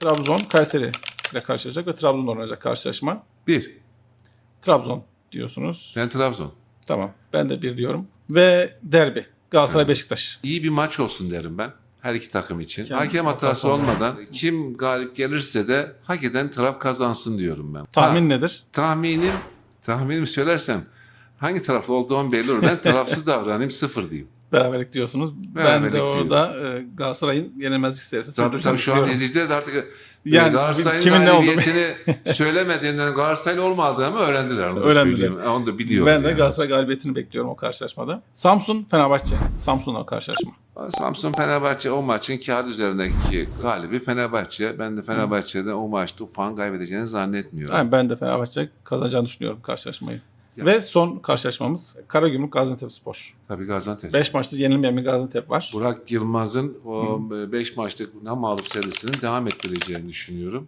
Trabzon Kayseri ile karşılaşacak ve Trabzon'da oynayacak karşılaşma. 1. Trabzon diyorsunuz. Ben Trabzon. Tamam. Ben de bir diyorum. Ve derbi. Galatasaray Beşiktaş. İyi bir maç olsun derim ben. Her iki takım için. Kendi Hakem hatası hatası olmadan kim galip gelirse de hak eden taraf kazansın diyorum ben. Tahmin Ha, nedir? tahminim, tahminimi söylersem hangi taraflı olduğum belli olur. Ben tarafsız davranayım sıfır diyeyim. Beraberlik diyorsunuz. ben Beraberlik de orada e, Galatasaray'ın yenilmezlik serisini Tabii, sürdüreceğini tabii şu an izleyiciler de artık Yani yani, Galatasaray'ın kimin ne galibiyetini söylemediğinden Galatasaraylı olmadığımı öğrendiler. Onu Öğrendiler. Onu da biliyorum. Ben de yani. Galatasaray galibiyetini bekliyorum o karşılaşmada. Samsun Fenerbahçe. Samsun'la karşılaşma. Samsun Fenerbahçe o maçın kağıt üzerindeki galibi Fenerbahçe. Ben de Fenerbahçe'de o maçta o puan kaybedeceğini zannetmiyorum. Yani ben de Fenerbahçe kazanacağını düşünüyorum karşılaşmayı. Ve son karşılaşmamız Karagümrük Gaziantep Spor. Tabii Gaziantep. 5 maçta yenilmeyen bir Gaziantep var. Burak Yılmaz'ın o 5 maçlık mağlup serisini devam ettireceğini düşünüyorum.